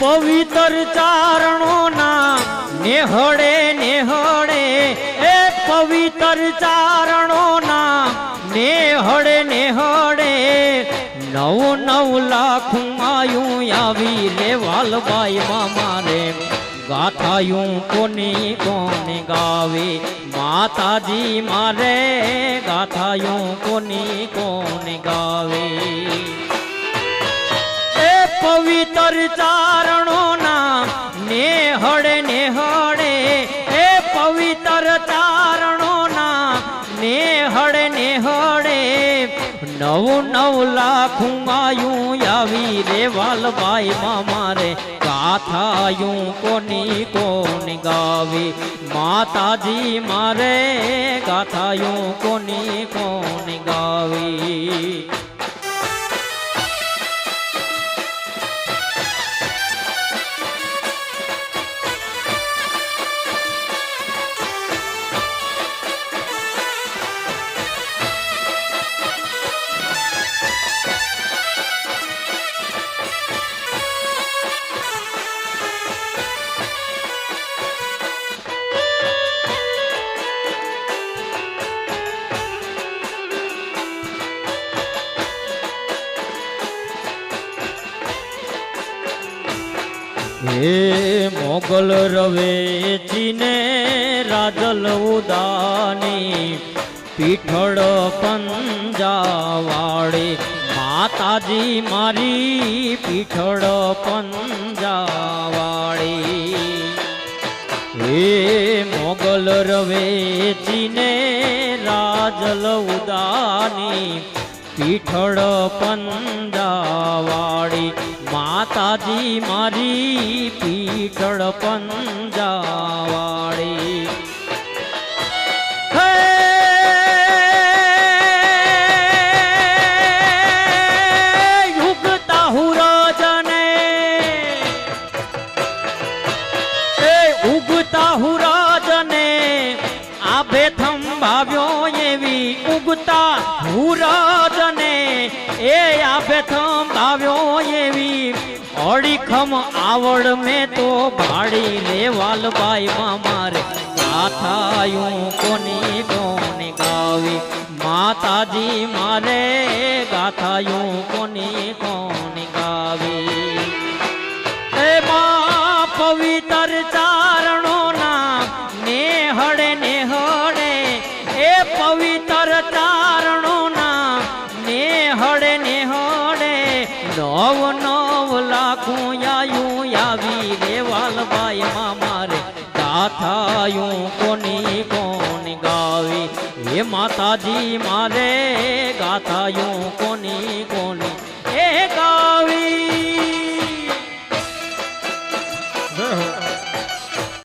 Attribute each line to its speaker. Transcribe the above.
Speaker 1: પવિત્ર ચારણોના નેહળે નેહળે, એ પવિત્ર ચારણોના નેહળે નેહળે, નવ નવ લાખ માયું આવી રે વાલબાઈ મારે ગાથાયું કોની, કોને ગાવે? માતાજી મારે, ગાથાયું કોની, કોને ગાવે? પવિત્ર ચારણોના નેહળે નેહળે, એ પવિત્ર ચારણોના નેહળે નેહળે. નવું નવ લાખું આયું આવી રે વાલભાઈ મારે ગાથાયું કોની કોની ગાવી? માતાજી મારે ગાથાયું કોની કોની ગાવી? હે મોગલ રવેચીને રાજલ ઉદાની પીઠળ પંજાવાળી, માતાજી મારી પીઠળ પંજાવાળી. હે મોગલ રવેચીને રાજલ ઉદાની પીઠળ પંજાવાળી માતાજી મારી પીઠળ પંજાવાળી. ઉગતા હુરાજને આભે આભે થંભાવ્યો એવી. અડીખમ આવડ મેં તો ભાડી રે વાલબાઈ મારે ગાથાયું કોની કોની ગાવી? માતાજી મારે ગાથાયું કોની કોની ગાવી? મા પવિત્ર ચારણોના નેહળે નેહળે એ પવિત્ર ચારણોના નવ નવ લાખું આયું આવી રે વાલબાઈ મારે. ગાથાયું કોની કોણ ગાવી? હે માતાજી, મારે ગાથાયું કોની